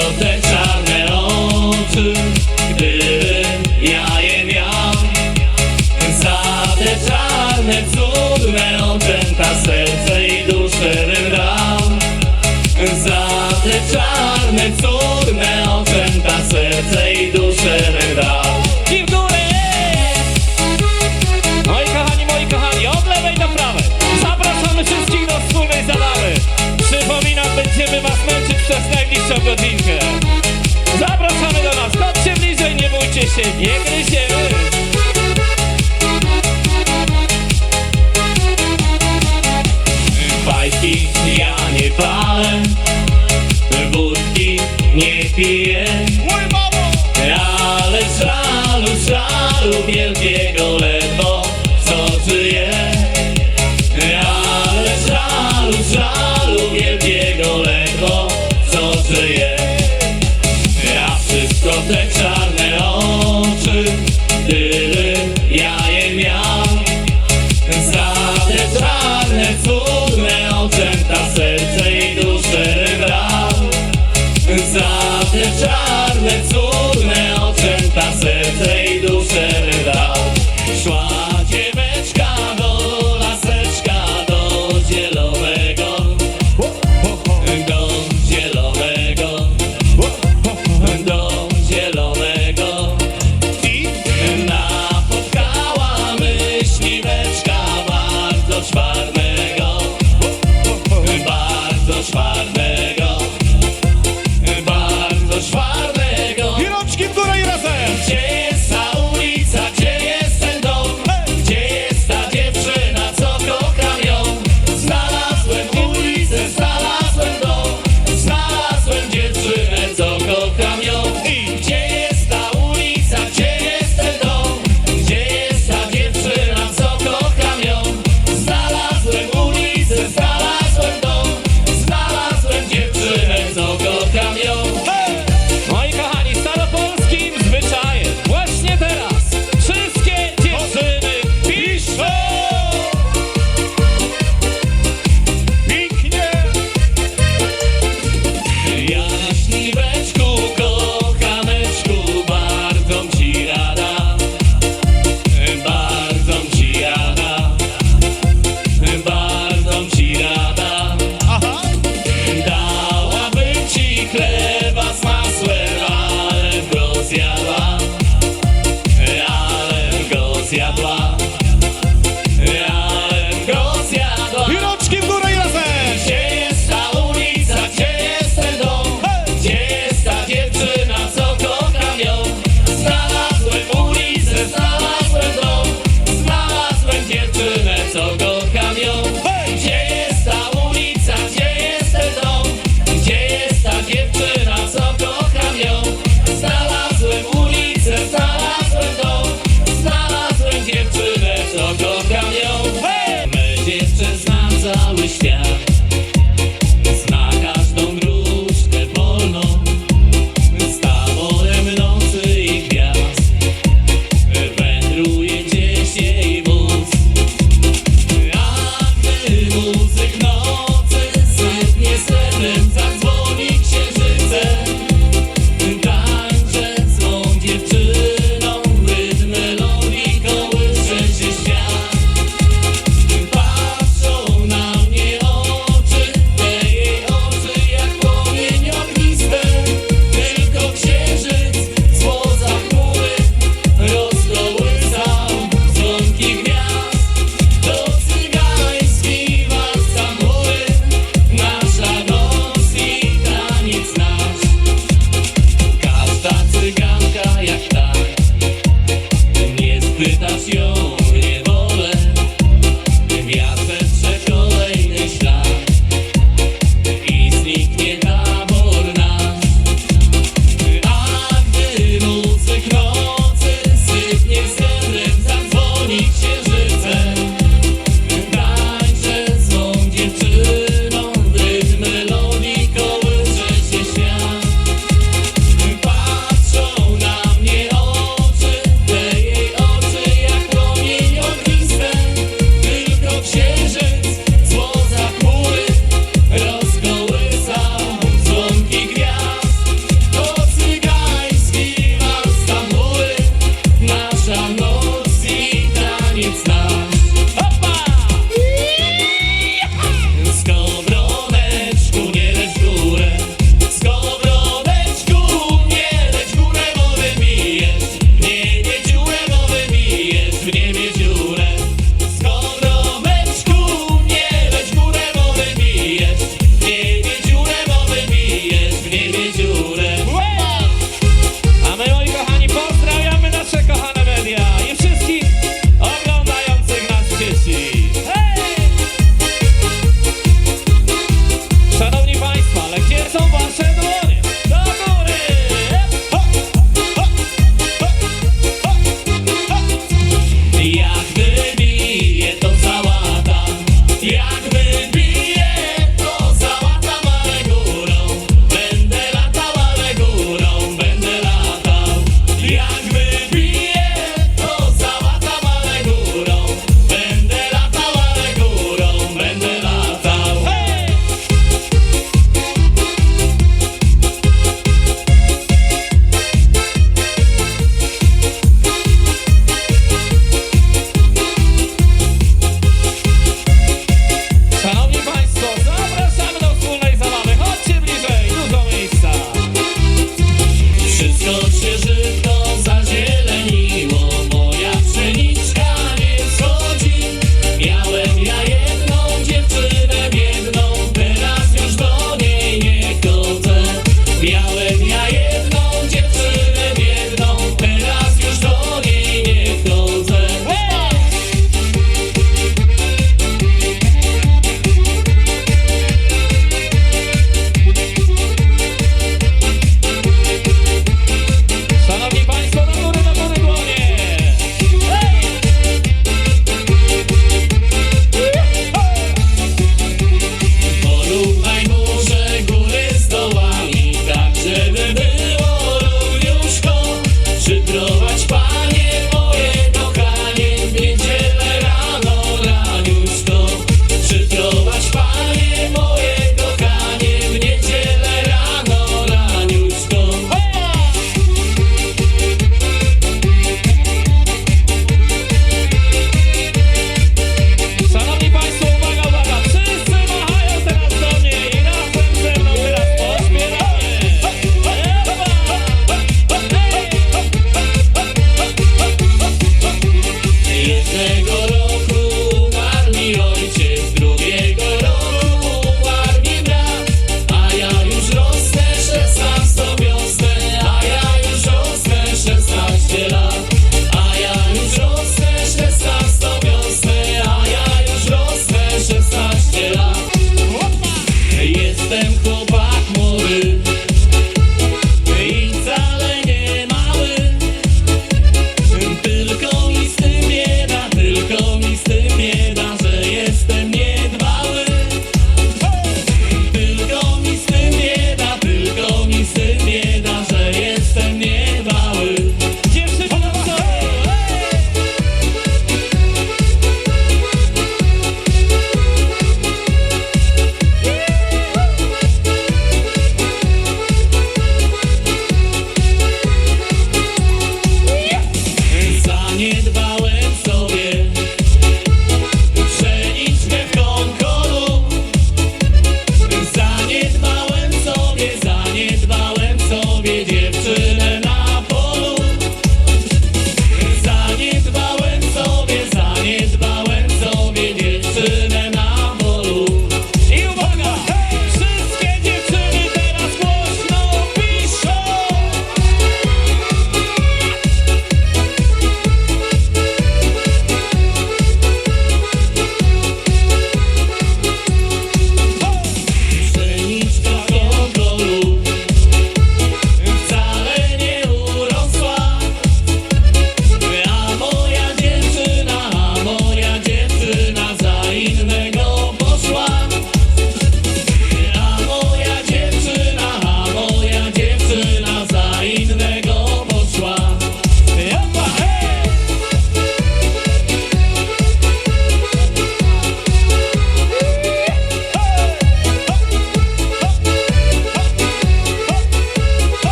te czarne oczy Gdybym ja je miał. Za te czarne cóż najbliższą godzinkę. Zapraszamy do nas, chodźcie bliżej, nie bójcie się, nie gryziemy. Bajki ja nie palę, wódki nie piję, ale żalu, żalu wielkiego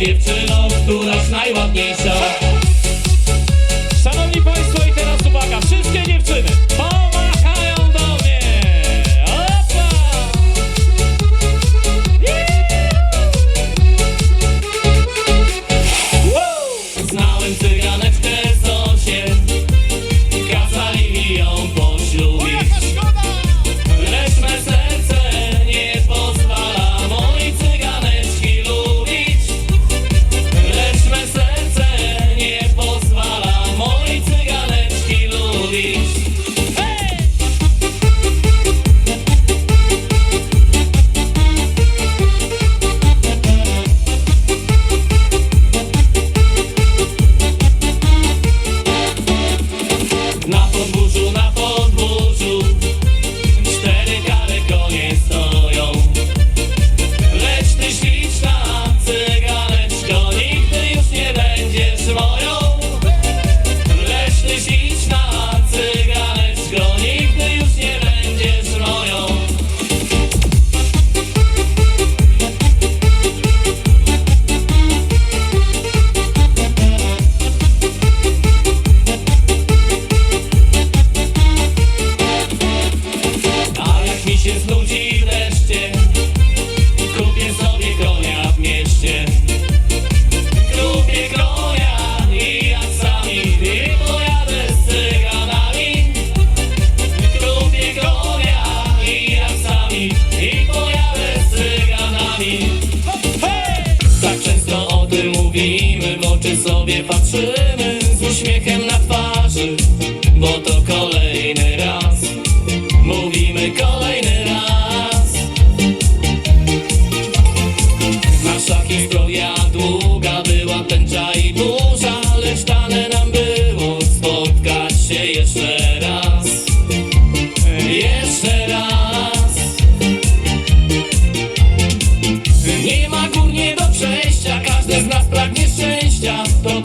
dziewczyną, któraś najładniejsza. I my w oczy sobie patrzymy z uśmiechem na twarzy.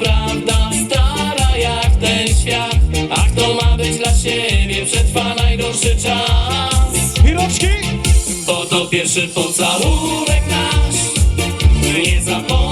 prawda stara jak ten świat. A kto ma być dla siebie przetrwa najgorszy czas? Piroczki! Bo to pierwszy pocałunek nasz. Nie zapomnij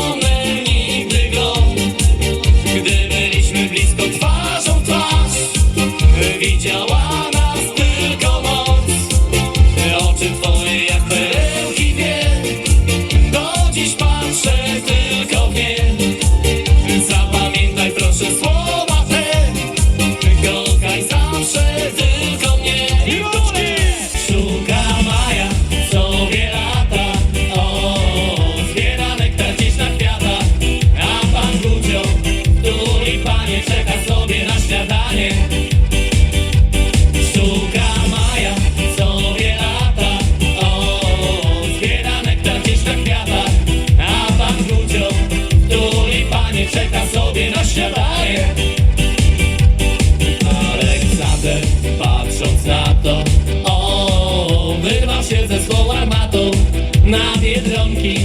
na biedronki,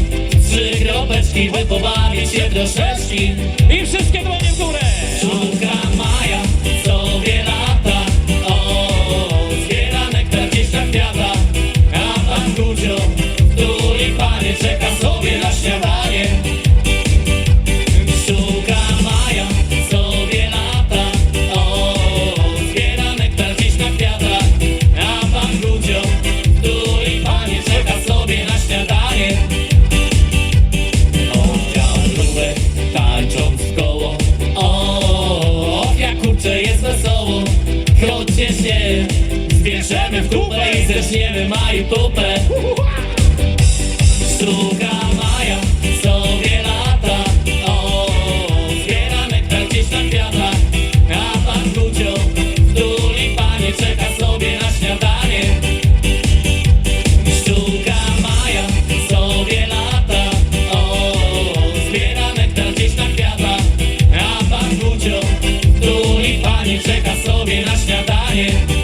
trzy kropeczki, by pobawić się troszeczki i wszystkie dłonie w górę. W dupę i zaczniemy maju tupę Sztuka maja sobie lata. O, Zbiera nektar gdzieś na kwiatach A pan Gucio w tulipanie Czeka sobie na śniadanie. Sztuka maja sobie lata. O, Zbiera nektar gdzieś na kwiatach A pan Gucio w tulipanie Czeka sobie na śniadanie.